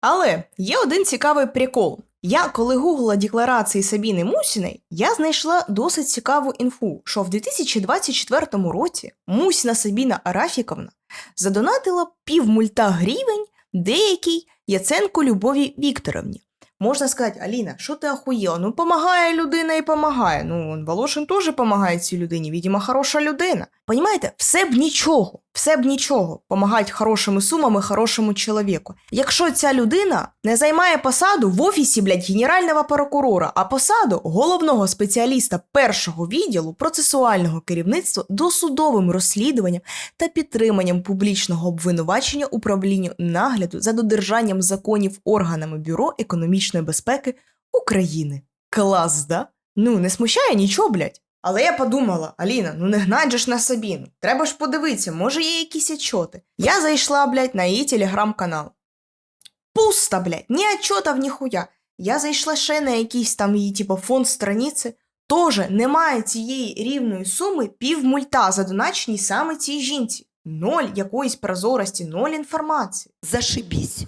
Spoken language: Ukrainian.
Але є один цікавий прикол. Я, коли гуглила декларації Сабіни Мусіної, я знайшла досить цікаву інфу, що в 2024 році Мусіна Сабіна Арафіковна задонатила півмульта гривень деякій Яценко Любові Вікторовні. Можна сказати, Аліна, що ти охуєла? Ну, помагає людина і помагає. Ну, Волошин теж допомагає цій людині, відомо, хороша людина. Понімаєте, все б нічого, все б нічого помагати хорошими сумами хорошому чоловіку. Якщо ця людина не займає посаду в офісі, блядь, генерального прокурора, а посаду головного спеціаліста першого відділу процесуального керівництва досудовим розслідуванням та підтриманням публічного обвинувачення управлінню нагляду за додержанням законів органами Бюро економічної безпеки України. Клас, да? Ну, не смущає нічого, блядь. Але я подумала, Аліна, ну не гнать же ж на Сабіну. Треба ж подивитися, може є якісь отчоти. Я зайшла, блядь, на її телеграм-канал. Пусто, блядь, ні отчотів, ні хуя. Я зайшла ще на якийсь там її, типу, фонд страниці. Тоже немає цієї рівної суми півмульта задоначені саме цій жінці. Ноль якоїсь прозорості, ноль інформації. Зашибись.